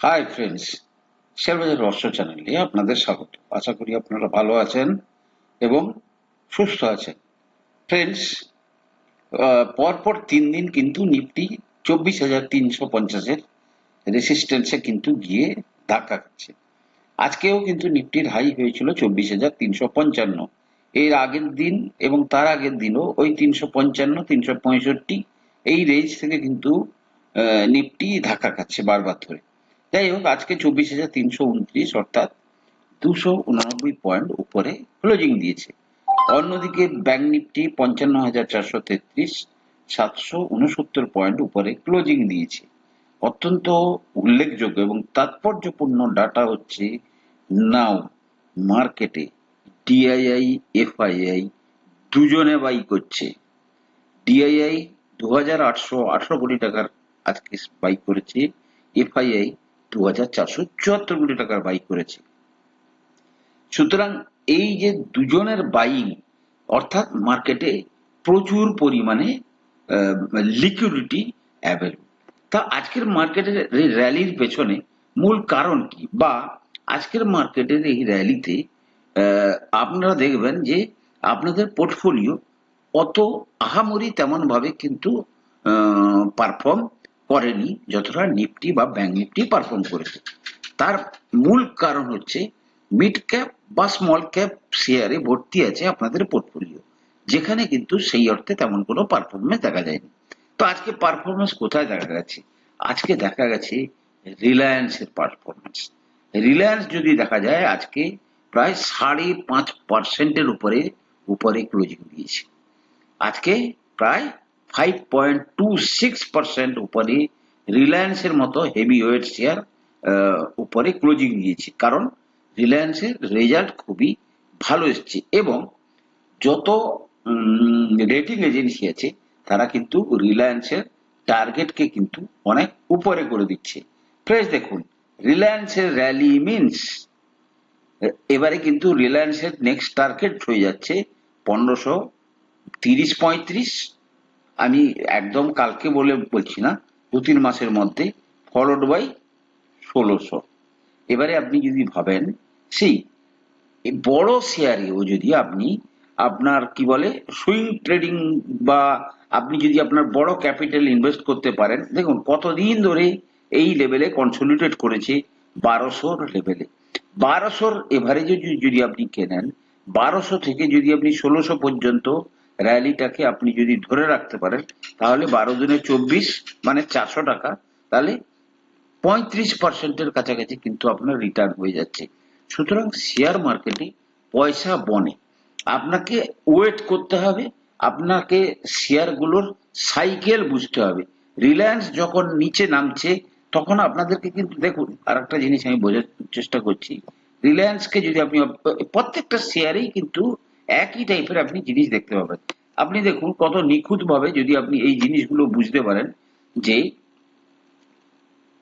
Hi friends শেয়ারবাজার রহস্য চ্যানেলে আপনাদের স্বাগত। আশা করি আপনারা ভালো আছেন এবং সুস্থ আছেন। ফ্রেন্ডস পরপর তিন দিন কিন্তু নিফটি চব্বিশ হাজার তিনশো পঞ্চাশের রেসিস্টেন্সে কিন্তু গিয়ে ধাক্কা খাচ্ছে। আজকেও কিন্তু নিফটির হাই হয়েছিল চব্বিশ হাজার তিনশো পঞ্চান্ন। এর আগের দিন এবং তার আগের দিনও ওই তিনশো পঞ্চান্ন, তিনশো পঁয়ষট্টি, এই রেঞ্জ থেকে কিন্তু নিফটি ধাক্কা খাচ্ছে বারবার ধরে। যাই হোক আজকে চব্বিশ হাজার তিনশো উনত্রিশ, অর্থাৎ দুশো উনানব্বই পয়েন্ট উপরে ক্লোজিং দিয়েছে। অন্যদিকে, ব্যাংক নিফটি পঞ্চান্ন হাজার চারশো তেত্রিশ, সাতশো উনসত্তর পয়েন্ট উপরে ক্লোজিং দিয়েছে। অত্যন্ত উল্লেখযোগ্য এবং তাৎপর্যপূর্ণ ডাটা হচ্ছে নাও, মার্কেটে ডিআইআই, এফআইআই দুজনে বাই করছে। ডিআইআই দু হাজার আটশো আঠারো কোটি টাকার আজকে বাই করেছে, এফআইআই দু হাজার চারশো চুয়াত্তর কোটি টাকার বাই করেছে। সুতরাং এই যে দুজনের বাইং অর্থাৎ মার্কেটে প্রচুর পরিমাণে লিকুইডিটি অ্যাভেলেবল তা আজকের মার্কেটের এই র্যালির পেছনে মূল কারণ কি? বা আজকের মার্কেটের এই র্যালিতে আপনারা দেখবেন যে আপনাদের পোর্টফোলিও অত আহামরি তেমন ভাবে কিন্তু পারফর্ম করেনি, যতটা নিফটি বা ব্যাংক নিফটি পারফর্ম করেছে। তার মূল কারণ হচ্ছে মিড ক্যাপ বা স্মল ক্যাপ শেয়ারে ভর্তি আছে আপনাদের পোর্টফোলিও যেখানে কিন্তু সেই অর্থে তেমন কোনো পারফরমেন্স দেখা যায়নি। তো আজকে পারফরমেন্স কোথায় দেখা গেছে আজকে দেখা গেছে রিলায়েন্সের পারফরমেন্স রিলায়েন্স যদি দেখা যায়, আজকে প্রায় সাড়ে পাঁচ পার্সেন্টের উপরে উপরে ক্লোজিং দিয়েছে। আজকে প্রায় five point two six percent উপরে রিলায়েন্সের মতো হেভি ওয়েট শেয়ার উপরে ক্লোজিং দিয়েছে কারণ রিলায়েন্সের রেজাল্ট খুবই ভালো এসছে এবং যত রেটিং এজেন্সি আছে, তারা কিন্তু রিলায়েন্সের টার্গেটকে কিন্তু অনেক উপরে করে দিচ্ছে। ফ্রেশ দেখুন, রিলায়েন্সের র্যালি মিনস এবারে কিন্তু রিলায়েন্সের নেক্সট টার্গেট হয়ে যাচ্ছে পনেরোশো তিরিশ পঁয়ত্রিশ। আমি একদম কালকে বলে বলছি না, দু তিন মাসের মধ্যে ফলোড বাই ষোলোশো। এবারে আপনি যদি ভাবেন সেই বড় শেয়ারেও যদি আপনি আপনার কি বলে সুইং ট্রেডিং বা আপনি যদি আপনার বড় ক্যাপিটাল ইনভেস্ট করতে পারেন, দেখুন কতদিন ধরে এই লেভেলে কনসলিডেট করেছে বারোশোর লেভেলে বারোশোর এভারেজে যদি আপনি কেনেন, বারোশো থেকে যদি আপনি ষোলোশো পর্যন্ত র্যালিটাকে আপনি যদি ধরে রাখতে পারেন, তাহলে বারো দিনে চব্বিশ মানে চারশো টাকা, তাহলে পঁয়ত্রিশ পার্সেন্টের কাছাকাছি কিন্তু আপনার রিটার্ন হয়ে যাচ্ছে। সুতরাং শেয়ার মার্কেটে পয়সা বনে। আপনাকে ওয়েট করতে হবে, আপনাকে শেয়ারগুলোর সাইকেল বুঝতে হবে। রিলায়েন্স যখন নিচে নামছে, তখন আপনাদেরকে কিন্তু দেখুন আর একটা জিনিস আমি বোঝার চেষ্টা করছি। রিলায়েন্সকে যদি আপনি, প্রত্যেকটা শেয়ারেই কিন্তু একই টাইপের আপনি জিনিস দেখতে পাবেন। আপনি দেখুন কত নিখুঁত ভাবে যদি আপনি এই জিনিসগুলো বুঝতে পারেন যে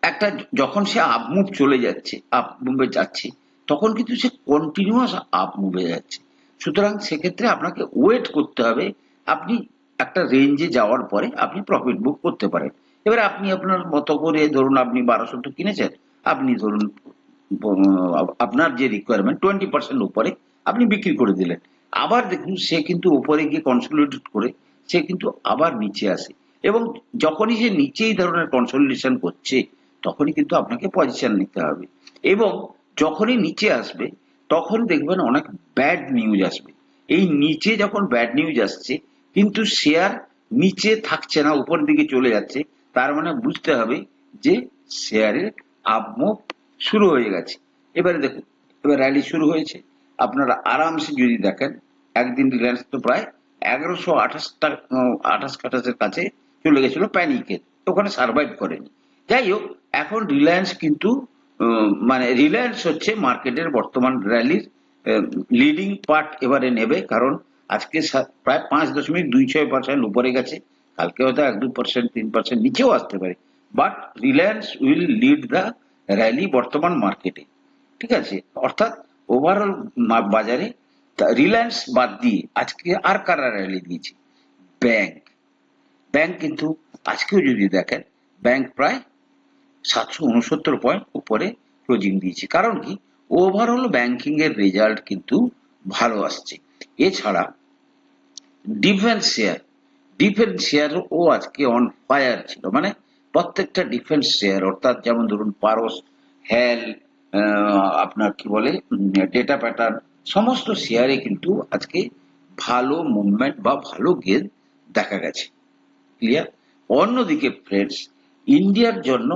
একটা যখন সে আপ মুভ চলে যাচ্ছে আপ মুভে যাচ্ছে, তখন কিন্তু সে কন্টিনিউয়াস আপ মুভে যাচ্ছে। সুতরাং সেক্ষেত্রে আপনাকে ওয়েট করতে হবে। আপনি একটা রেঞ্জে যাওয়ার পরে আপনি প্রফিট বুক করতে পারেন। এবার আপনি আপনার মতো করে ধরুন আপনি বারোশো তো কিনেছেন, আপনি ধরুন আপনার যে রিকোয়ারমেন্ট টোয়েন্টি পার্সেন্ট উপরে আপনি বিক্রি করে দিলেন। আবার দেখুন, সে কিন্তু উপরে গিয়ে কনসলিডেট করে, সে কিন্তু আবার নিচে আসে। এবং যখনই সে নিচে এই ধরনের কনসলিডেশন করছে, তখনই কিন্তু আপনাকে পজিশন নিতে হবে। এবং যখনই নিচে আসবে, তখন দেখবেন অনেক ব্যাড নিউজ আসবে। এই নিচে যখন ব্যাড নিউজ আসছে, কিন্তু শেয়ার নিচে থাকছে না, উপর দিকে চলে যাচ্ছে, তার মানে বুঝতে হবে যে শেয়ারের আপমুভ শুরু হয়ে গেছে। এবারে দেখুন, এবার র্যালি শুরু হয়েছে। আপনারা আরামসে যদি দেখেন, একদিন রিলায়েন্স তো প্রায় এগারোশো আঠাশ আঠাশ কাঠাশের কাছে চলে গেছিল প্যানিকের ওখানে সার্ভাইভ করেনি। যাই হোক, এখন রিলায়েন্স কিন্তু মানে রিলায়েন্স হচ্ছে মার্কেটের বর্তমান র্যালির লিডিং পার্ট এবারে নেবে। কারণ আজকে প্রায় পাঁচ দশমিক দুই ছয় পার্সেন্ট উপরে গেছে। কালকে হয়তো এক দু পার্সেন্ট তিন পার্সেন্ট নিচেও আসতে পারে। But Reliance will lead the rally বর্তমান মার্কেটে ঠিক আছে? অর্থাৎ ওভারঅল বাজারে রিলায়েন্স বাদ দিয়ে আজকে আর কারা র্যালি দিয়েছে? ব্যাংক ব্যাংক কিন্তু আজকেও যদি দেখেন ব্যাংক প্রায় সাতশো উনসত্তর পয়েন্ট উপরে ক্লোজিং দিয়েছে। কারণ কি? ওভারঅল ব্যাংকিং এর রেজাল্ট কিন্তু ভালো আসছে। এছাড়া ডিফেন্স শেয়ার ডিফেন্স শেয়ার ও আজকে অন ফায়ার ছিল। মানে প্রত্যেকটা ডিফেন্স শেয়ার অর্থাৎ যেমন ধরুন পারস হ্যাল আপনার কি বলে ডেটা প্যাটার্ন সমস্ত শেয়ারে কিন্তু আজকে ভালো মুভমেন্ট বা ভালো গেদ দেখা গেছে। ক্লিয়ার অন্যদিকে ফ্রেন্ডস ইন্ডিয়ার জন্য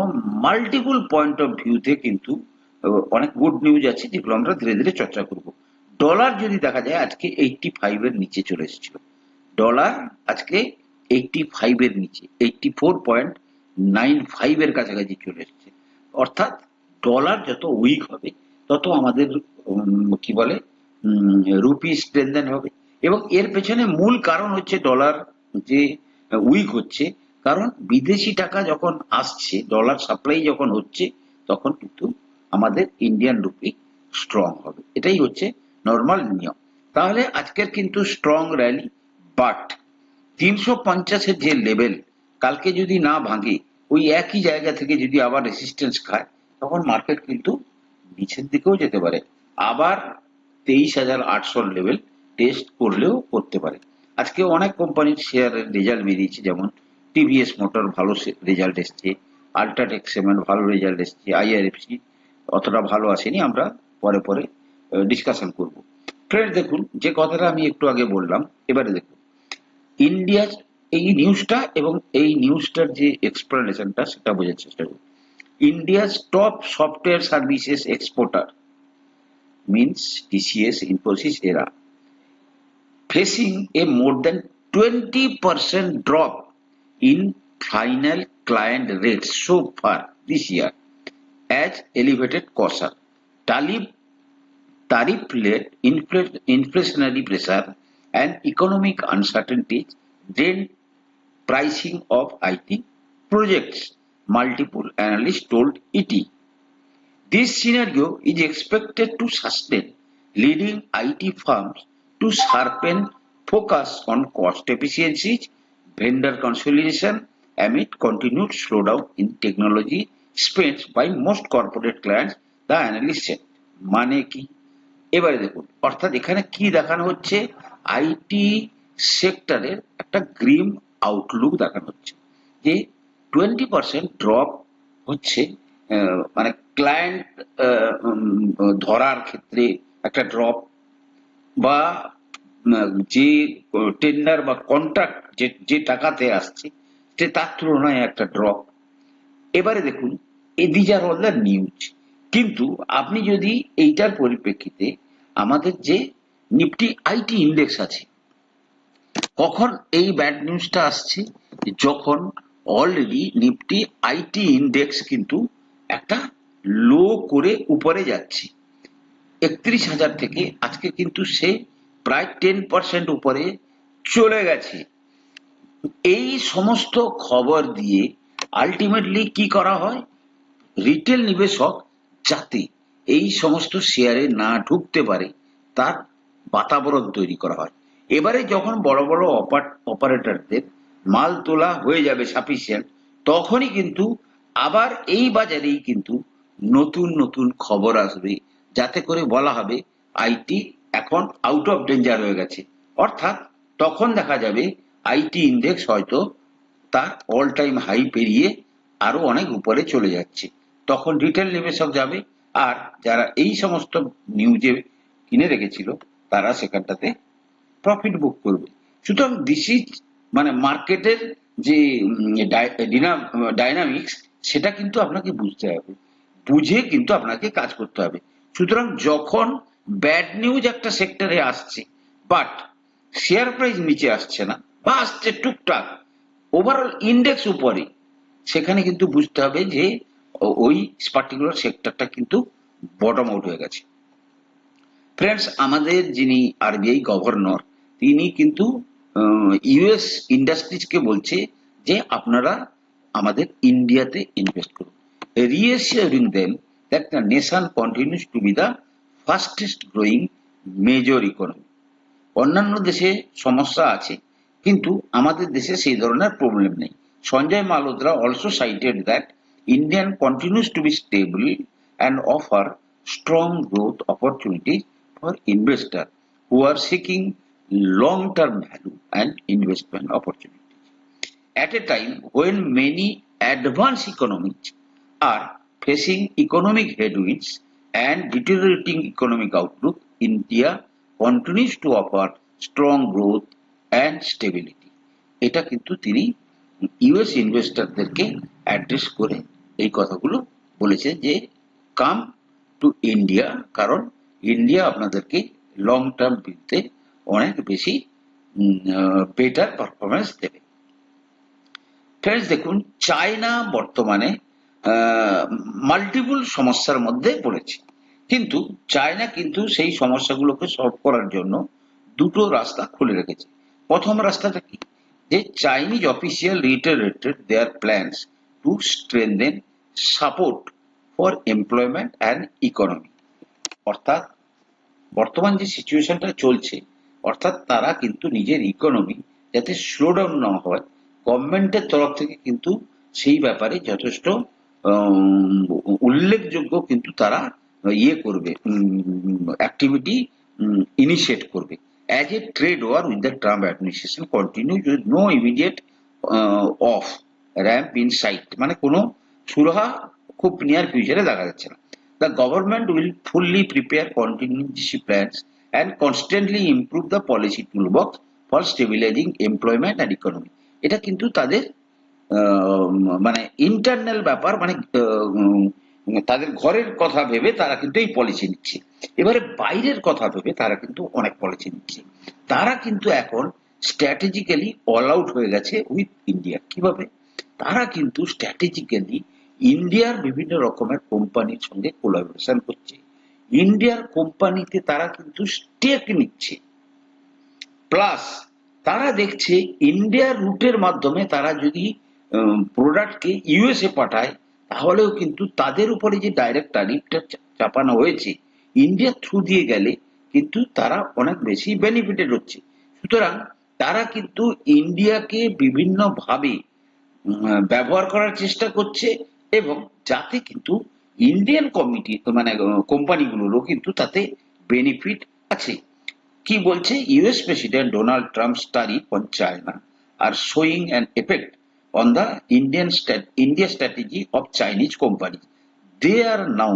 মাল্টিপল পয়েন্ট অফ ভিউতে কিন্তু অনেক গুড নিউজ আছে যেগুলো আমরা ধীরে ধীরে চর্চা করব। ডলার যদি দেখা যায়, আজকে এইটটি ফাইভের নিচে চলে এসেছিল। ডলার আজকে এইটটি ফাইভের নিচে এইটটি ফোর পয়েন্ট নাইন ফাইভের কাছাকাছি চলে এসেছে। অর্থাৎ ডলার যত উইক হবে, তত আমাদের কি বলে রুপি স্ট্রেনদেন হবে। এবং এর পেছনে মূল কারণ হচ্ছে ডলার যে উইক হচ্ছে। কারণ বিদেশি টাকা যখন আসছে ডলার সাপ্লাই যখন হচ্ছে, তখন কিন্তু আমাদের ইন্ডিয়ান রুপি স্ট্রং হবে। এটাই হচ্ছে নর্মাল নিয়ম। তাহলে আজকের কিন্তু স্ট্রং র্যালি বাট তিনশো পঞ্চাশের যে লেভেল কালকে যদি না ভাঙে, ওই একই জায়গা থেকে যদি আবার রেসিস্টেন্স খায় তখন মার্কেট কিন্তু নিচের দিকেও যেতে পারে। আবার তেইশ হাজার আটশো লেভেল টেস্ট করলেও করতে পারে। আজকে অনেক কোম্পানির শেয়ারের রেজাল্ট বেরিয়েছে, যেমন টিভিএস মোটর ভালো রেজাল্ট এসছে আল্ট্রাটেক সিমেন্ট ভালো রেজাল্ট এসছে আইআরএফসি অতটা ভালো আসেনি, আমরা পরে পরে ডিসকাশন করব। ফ্রেন্ড দেখুন, যে কথাটা আমি একটু আগে বললাম, এবারে দেখুন। ইন্ডিয়া এই নিউজটা এবং এই নিউজটার যে এক্সপ্লেনেশনটা সেটা বোঝার চেষ্টা করুন India's top software services exporter, means TCS Infosys era, facing a more than 20% drop in final client rates so far this year as elevated costs, Talib tariff-led inflationary pressure and economic uncertainties drain pricing of IT projects. Multiple analysts told E ET. This scenario is expected to sustain, leading IT firms to sharpen focus on cost efficiencies, vendor consolidation amid continued slowdown in technology spends by most corporate clients, the analyst said. মানে কি এবারে দেখুন অর্থাৎ এখানে কি দেখানো হচ্ছে IT সেক্টরের একটা গ্রিম আউটলুক দেখানো হচ্ছে যে টোয়েন্টি পার্সেন্ট ড্রপ হচ্ছে মানে ক্লায়েন্ট ধরার ক্ষেত্রে একটা ড্রপ বা যে টেন্ডার বা কন্ট্রাক্ট যে যে টাকাতে আসছে, সে তার তুলনায় একটা ড্রপ এবারে দেখুন এই these are all the news কিন্তু আপনি যদি এইটার পরিপ্রেক্ষিতে আমাদের যে নিফটি আইটি ইন্ডেক্স আছে, কখন এই ব্যাড নিউজটা আসছে, যখন অলরেডি নিফটি আইটি ইন্ডেক্স কিন্তু একটা লো করে উপরে যাচ্ছে। একত্রিশ হাজার থেকে আজকে কিন্তু সে প্রায় টেন পার্সেন্ট উপরে চলে গেছে। এই সমস্ত খবর দিয়ে আলটিমেটলি কি করা হয়? রিটেল নিবেশক যাতে এই সমস্ত শেয়ারে না ঢুকতে পারে, তার বাতাবরণ তৈরি করা হয়। এবারে যখন বড় বড় অপারেটরদের মাল তোলা হয়ে যাবে সাফিসিয়েন্ট তখনই কিন্তু আবার এই বাজারেই কিন্তু নতুন নতুন খবর আসবে, যাতে করে বলা হবে আইটি এখন আউট অফ ডেঞ্জার হয়ে গেছে। অর্থাৎ তখন দেখা যাবে আইটি ইন্ডেক্স হয়তো তার অল টাইম হাই পেরিয়ে আরও অনেক উপরে চলে যাচ্ছে। তখন রিটেল নিবেশক যাবে, আর যারা এই সমস্ত নিউজে কিনে রেখেছিল, তারা সেখানটাতে প্রফিট বুক করবে। সুতরাং দিস ইজ মানে মার্কেটের যে ডাইনামিক্স, সেটা কিন্তু আপনাকে বুঝতে হবে। বুঝে কিন্তু আপনাকে কাজ করতে হবে। সুতরাং যখন ব্যাড নিউজ একটা সেক্টরে আসছে, বাট শেয়ার প্রাইস নিচে আসছে না বা আসছে টুকটাক ওভারঅল ইন্ডেক্স উপরে, সেখানে কিন্তু বুঝতে হবে যে ওই পার্টিকুলার সেক্টরটা কিন্তু বটম আউট হয়ে গেছে। ফ্রেন্ডস আমাদের যিনি আরবিআই গভর্নর তিনি কিন্তু ইউএস ইন্ডাস্ট্রিজকে বলছে যে আপনারা আমাদের ইন্ডিয়াতে ইনভেস্ট করুন। Reassuring them that the nation continues to be the fastest growing major economy অন্যান্য দেশে সমস্যা আছে, কিন্তু আমাদের দেশে সেই ধরনের প্রবলেম নেই। Sanjay Malhotra also cited that Indian continues to be stable and offer strong growth opportunity for investor who are seeking long-term value and investment opportunities. At a time when many advanced economies are facing economic headwinds and deteriorating economic outlook, India continues to offer strong growth and stability. এটা কিন্তু তিনি US ইনভেস্টরদেরকে address করে এই কথাগুলো বলেছে যে come to India কারণ India আপনাদেরকে লং টার্ম ভিত্তিতে অনেক বেশি বেটার পারফরমেন্স দেবে। ফ্রেন্ডস দেখুন চায়না বর্তমানে মাল্টিপুল সমস্যার মধ্যে পড়েছে। কিন্তু চায়না কিন্তু সেই সমস্যাগুলোকে সলভ করার জন্য দুটো রাস্তা খুলে রেখেছে। প্রথম রাস্তাটা কি? যে Chinese official reiterated their plans to strengthen support for employment and economy অর্থাৎ, বর্তমান যে সিচুয়েশনটা চলছে অর্থাৎ তারা কিন্তু নিজের ইকোনমি যাতে স্লো ডাউন না হয় গভর্নমেন্টের তরফ থেকে কিন্তু সেই ব্যাপারে যথেষ্ট উল্লেখযোগ্য কিন্তু তারা ইয়ে করবে অ্যাক্টিভিটি ইনিশিয়েট করবে। As a trade war with the Trump administration continue no immediate off ramp in sight মানে কোনো সুরাহা খুব নিয়ার ফিউচারে দেখা যাচ্ছে না। The government will fully prepare contingency plans and constantly improve the policy toolbox for stabilizing employment and economy. এটা কিন্তু তাদের মানে ইন্টারনাল ব্যাপার মানে তাদের ঘরের কথা ভেবে তারা কিন্তু এই পলিসি নিচ্ছে। এবারে বাইরের কথা ভেবে তারা কিন্তু অনেক পলিসি নিচ্ছে। তারা কিন্তু এখন স্ট্র্যাটেজিক্যালি অল আউট হয়ে গেছে উইথ ইন্ডিয়া কীভাবে? তারা কিন্তু স্ট্র্যাটেজিক্যালি ইন্ডিয়ার বিভিন্ন রকমের কোম্পানির সঙ্গে কোলাবোরেশন করছে। ইন্ডিয়ার কোম্পানিতে তারা কিন্তু স্টেক নিচ্ছে। প্লাস তারা দেখছে ইন্ডিয়ার রুটের মাধ্যমে তারা যদি প্রোডাক্টকে ইউএসএ পাঠায়, তাহলেও কিন্তু তাদের উপরে যে ডাইরেক্ট ট্যারিফটা চাপানো হয়েছে ইন্ডিয়া থ্রু দিয়ে গেলে কিন্তু তারা অনেক বেশি বেনিফিটেড হচ্ছে। সুতরাং তারা কিন্তু ইন্ডিয়াকে বিভিন্নভাবে ব্যবহার করার চেষ্টা করছে এবং যাতে কিন্তু ইন্ডিয়ান কমিটি মানে কোম্পানিগুলোরও কিন্তু তাতে বেনিফিট আছে। কি বলছে? US president Donald Trump tariff on China are showing and effect on the Indian India strategy of Chinese company they are now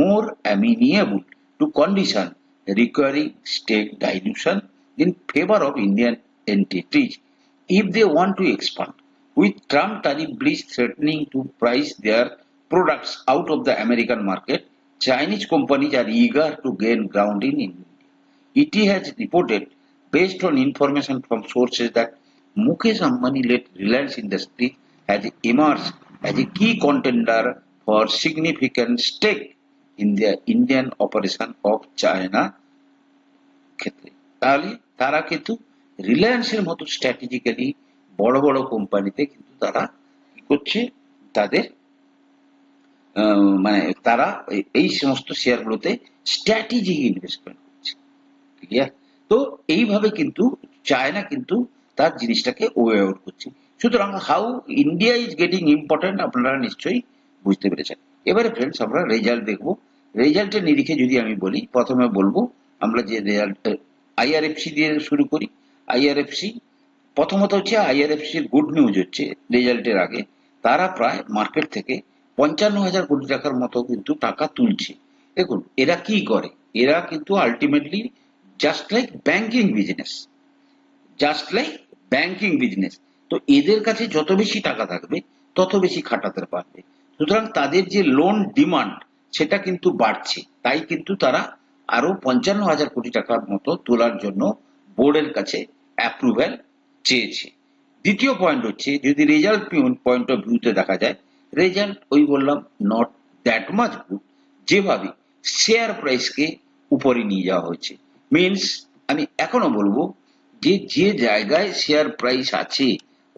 more amenable to condition requiring state dilution in favour of Indian entities if they want to expand with Trump tariff bridge threatening to price their products out of the American market, Chinese companies are eager to gain ground in India. ET has reported, based on information from sources, that Mukesh Ambani-led Reliance Industries has emerged as a key contender for significant stake in the Indian operation of China ক্ষেত্রে তাহলে তারা কিন্তু রিলায়েন্সের মতো strategically বড় বড় কোম্পানিতে কিন্তু তারা কি করছে তাদের মানে তারা এই- সমস্ত শেয়ারগুলোতে স্ট্র্যাটেজিক ইনভেস্টমেন্ট করছে ক্লিয়ার তো এইভাবে কিন্তু চায়না কিন্তু তার জিনিসটাকে ওয়ে আউট করছে। সুতরাং how India is getting important আপনারা নিশ্চয়ই বুঝতে পেরেছেন। এবারে ফ্রেন্ডস আমরা রেজাল্ট দেখব। রেজাল্টের নিরিখে যদি আমি বলি, প্রথমে বলব, আমরা যে রেজাল্ট আইআরএফসি দিয়ে শুরু করি। আইআরএফসি প্রথমত হচ্ছে আইআরএফসির গুড নিউজ হচ্ছে রেজাল্টের আগে। তারা প্রায় মার্কেট থেকে পঞ্চান্ন হাজার কোটি টাকার মতো কিন্তু টাকা তুলছে। দেখুন, এরা কি করে? এরা কিন্তু ultimately just like banking business just like banking business তো এদের কাছে যত বেশি টাকা থাকবে, তত বেশি খাটাতে পারবে। সুতরাং তাদের যে লোন ডিমান্ড সেটা কিন্তু বাড়ছে। তাই কিন্তু তারা আরও পঞ্চান্ন হাজার কোটি টাকার মতো তোলার জন্য বোর্ডের কাছে অ্যাপ্রুভ্যাল চেয়েছে। দ্বিতীয় পয়েন্ট হচ্ছে, যদি রেজাল্ট পয়েন্ট অফ ভিউতে দেখা যায় রেজাল্ট, ওই বললাম নট দ্যাট মাচ গুড যেভাবে শেয়ার প্রাইসকে উপরে নিয়ে যাওয়া হয়েছে। মিনস আমি এখনও বলব যে যে জায়গায় শেয়ার প্রাইস আছে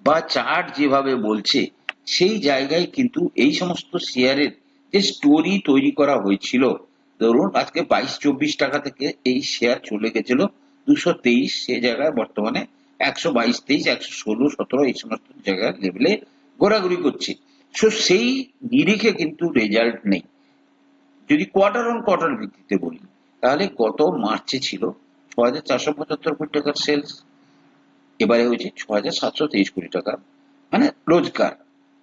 বা চার্ট যেভাবে বলছে, সেই জায়গায় কিন্তু এই সমস্ত শেয়ারের যে স্টোরি তৈরি করা হয়েছিল, ধরুন আজকে বাইশ, চব্বিশ টাকা থেকে এই শেয়ার চলে গেছিল, দুশো তেইশ, সে জায়গায় বর্তমানে একশো বাইশ, তেইশ, একশো ষোলো, সতেরো, এই সমস্ত জায়গার লেভেলে ঘোরাঘুরি করছে। সো সেই নিরিখে কিন্তু রেজাল্ট নেই। যদি কোয়ার্টার অন কোয়ার্টার ভিত্তিতে বলি, তাহলে গত মার্চে ছিল ছ হাজার চারশো পঁচাত্তর কোটি টাকার সেলস এবারে হয়েছে ছ হাজার সাতশো তেইশ কোটি টাকা। মানে রোজগার।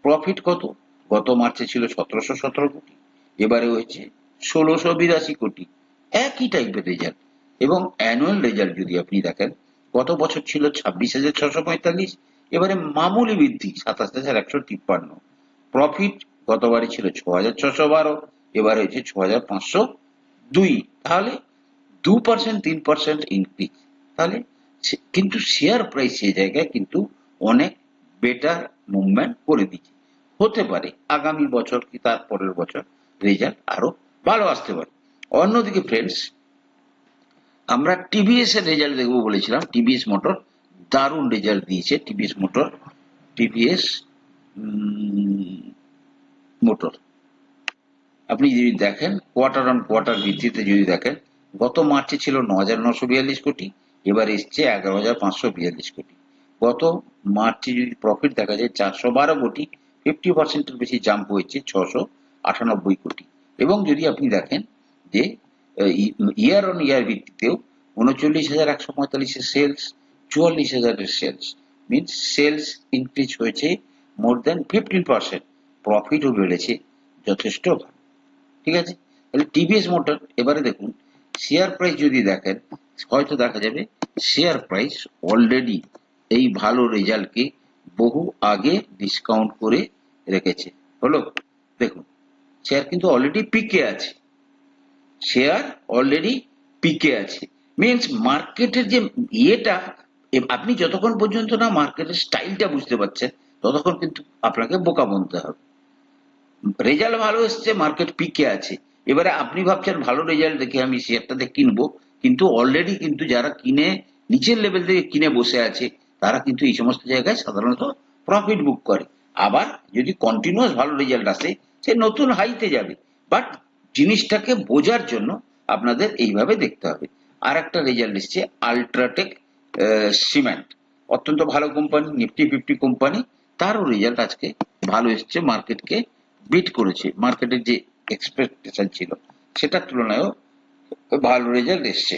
প্রফিট কত? গত মার্চে ছিল সতেরোশো সতেরো কোটি, এবারে হয়েছে ষোলোশো বিরাশি কোটি। একই টাইপের রেজাল্ট এবং অ্যানুয়াল রেজাল্ট যদি আপনি দেখেন, গত বছর ছিল ছাব্বিশ হাজার ছশো পঁয়তাল্লিশ, এবারে মামুলি বৃদ্ধি সাতাশ হাজার একশো তিপ্পান্ন। প্রফিট গতবারে ছিল ছ হাজার ছশো বারো, এবার হয়েছে ছ হাজার পাঁচশো দুই। তাহলে দু পার্সেন্ট তিন পার্সেন্ট ইনক্রিজ তাহলে কিন্তু শেয়ার প্রাইস সেই জায়গায় কিন্তু অনেক বেটার মুভমেন্ট করে দিচ্ছে হতে পারে আগামী বছর কি তার পরের বছর রেজাল্ট আরও ভালো আসতে পারে। অন্যদিকে ফ্রেন্ডস আমরা টিভিএস এর রেজাল্ট দেখব বলেছিলাম। টিভিএস মোটর দারুণ রেজাল্ট দিয়েছে। TVS motor TVS motor. আপনি যদি দেখেন কোয়ার্টার অন কোয়ার্টার ভিত্তিতে যদি দেখেন, গত মার্চে ছিল ন হাজার নশো বিয়াল্লিশ কোটি, এবার এসছে এগারো হাজার পাঁচশো বিয়াল্লিশ কোটি। গত মার্চে যদি প্রফিট দেখা যায়, চারশো বারো কোটি ফিফটি পার্সেন্টের বেশি জাম্প হয়েছে ছশো আটানব্বই কোটি। এবং যদি আপনি দেখেন যে ইয়ার অন ইয়ার ভিত্তিতেও উনচল্লিশ হাজার একশো পঁয়তাল্লিশের সেলস চুয়াল্লিশ হাজারের সেলস মিনস সেলস ইনক্রিজ হয়েছে মোর দেন ফিফটিন পার্সেন্ট প্রফিটও বেড়েছে যথেষ্ট ঠিক আছে? তাহলে টিভিএস মোটর এবারে দেখুন শেয়ার প্রাইস যদি দেখেন, হয়তো দেখা যাবে শেয়ার প্রাইস অলরেডি এই ভালো রেজাল্টকে বহু আগে ডিসকাউন্ট করে রেখেছে। হলো, দেখুন শেয়ার কিন্তু অলরেডি পিকে আছে। শেয়ার অলরেডি পিকে আছে। মিনস মার্কেটের যে ইয়েটা আপনি যতক্ষণ পর্যন্ত না মার্কেটের স্টাইলটা বুঝতে পারছেন ততক্ষণ কিন্তু আপনাকে বোকা বনতে হবে। রেজাল্ট ভালো এসছে মার্কেট পিকে আছে। এবারে আপনি ভাবছেন, ভালো রেজাল্ট দেখে আমি শেয়ারটাতে কিনবো? কিন্তু অলরেডি কিন্তু যারা কিনে, নিচের লেভেল থেকে কিনে বসে আছে, তারা কিন্তু এই সমস্ত জায়গায় সাধারণত প্রফিট বুক করে। আবার যদি কন্টিনিউয়াস ভালো রেজাল্ট আসে, সে নতুন হাইতে যাবে। বাট জিনিসটাকে বোঝার জন্য আপনাদের এইভাবে দেখতে হবে। আর একটা রেজাল্ট এসছে আলট্রাটেক সিমেন্ট অত্যন্ত ভালো কোম্পানি নিফটি ফিফটি কোম্পানি তারও রেজাল্ট আজকে ভালো এসছে মার্কেটকে বিট করেছে। মার্কেটের যে এক্সপেকটেশন ছিল, সেটার তুলনায়ও ভালো রেজাল্ট এসছে।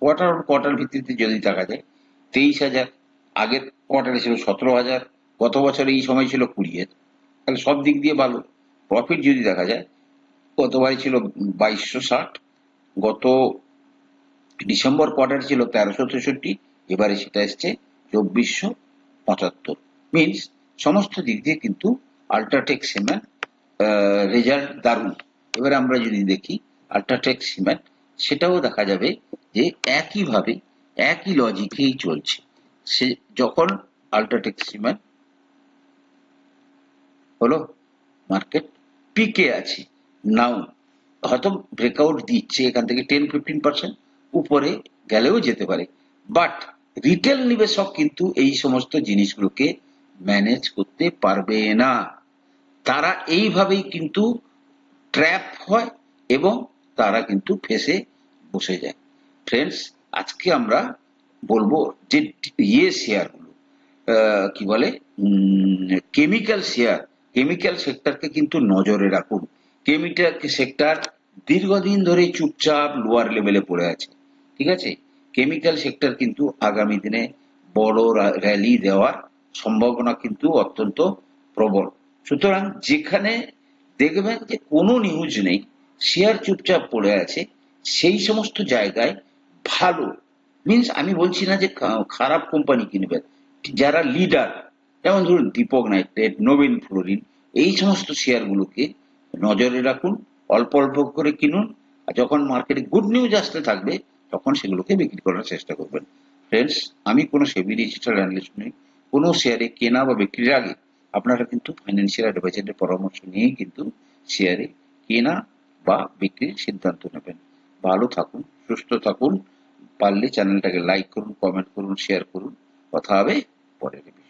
কোয়ার্টার কোয়ার্টার ভিত্তিতে যদি দেখা যায়, তেইশ হাজার, আগের কোয়ার্টারে ছিল সতেরো হাজার, গত বছর এই সময় ছিল কুড়ি হাজার। তাহলে সব দিক দিয়ে ভালো। প্রফিট যদি দেখা যায় গতবারে ছিল বাইশশো ষাট, গত ডিসেম্বর কোয়ার্টার ছিল তেরোশো তেষট্টি, এবারে সেটা এসছে চব্বিশশো পঁচাত্তর। মিনস সমস্ত দিক দিয়ে কিন্তু আল্ট্রাটেক সিমেন্ট রেজাল্ট দারুণ। এবারে আমরা যদি দেখি আল্ট্রাটেক সিমেন্ট সেটাও দেখা যাবে যে একইভাবে, একই লজিকেই চলছে। সে যখন আল্ট্রাটেক সিমেন্ট হলো মার্কেট পিকে আছে। নাও হয়তো ব্রেকআউট দিচ্ছে এখান থেকে টেন ফিফটিন পার্সেন্ট উপরে গেলেও যেতে পারে। বাট রিটেল নিবেশক কিন্তু এই সমস্ত জিনিসগুলোকে ম্যানেজ করতে পারবে না। তারা এইভাবেই কিন্তু ট্র্যাপ হয় এবং তারা কিন্তু ফেসে বসে যায়। ফ্রেন্ডস আজকে আমরা বলব যে ইয়ে শেয়ারগুলো কি বলে কেমিক্যাল শেয়ার কেমিক্যাল সেক্টরকে কিন্তু নজরে রাখুন। কেমিক্যাল সেক্টর দীর্ঘদিন ধরে চুপচাপ লোয়ার লেভেলে পড়ে আছে। ঠিক আছে? কেমিক্যাল সেক্টর কিন্তু আগামী দিনে বড় র্যালি দেওয়ার সম্ভাবনা কিন্তু অত্যন্ত প্রবল। সুতরাং যেখানে দেখবেন যে কোনো নিউজ নেই শেয়ার চুপচাপ পড়ে আছে, সেই সমস্ত জায়গায় ভালো। মিন্স আমি বলছি না যে খারাপ কোম্পানি কিনবেন, যারা লিডার যেমন ধরুন দীপক নাইট্রেট নবীন ফ্লোরিন এই সমস্ত শেয়ারগুলোকে নজরে রাখুন, অল্প অল্প করে কিনুন, আর যখন মার্কেটে গুড নিউজ আসতে থাকবে, তখন সেগুলোকে বিক্রি করার চেষ্টা করবেন। ফ্রেন্ডস আমি কোনো সেবি ডিজিটাল অ্যানালিস্ট নই। কোনো শেয়ারে কেনা বা বিক্রির আগে আপনারা কিন্তু ফাইন্যান্সিয়াল অ্যাডভাইজারের পরামর্শ নিয়েই কিন্তু শেয়ারে কেনা বা বিক্রির সিদ্ধান্ত নেবেন ভালো থাকুন, সুস্থ থাকুন, পারলে চ্যানেলটাকে লাইক করুন কমেন্ট করুন শেয়ার করুন কথা হবে পরের।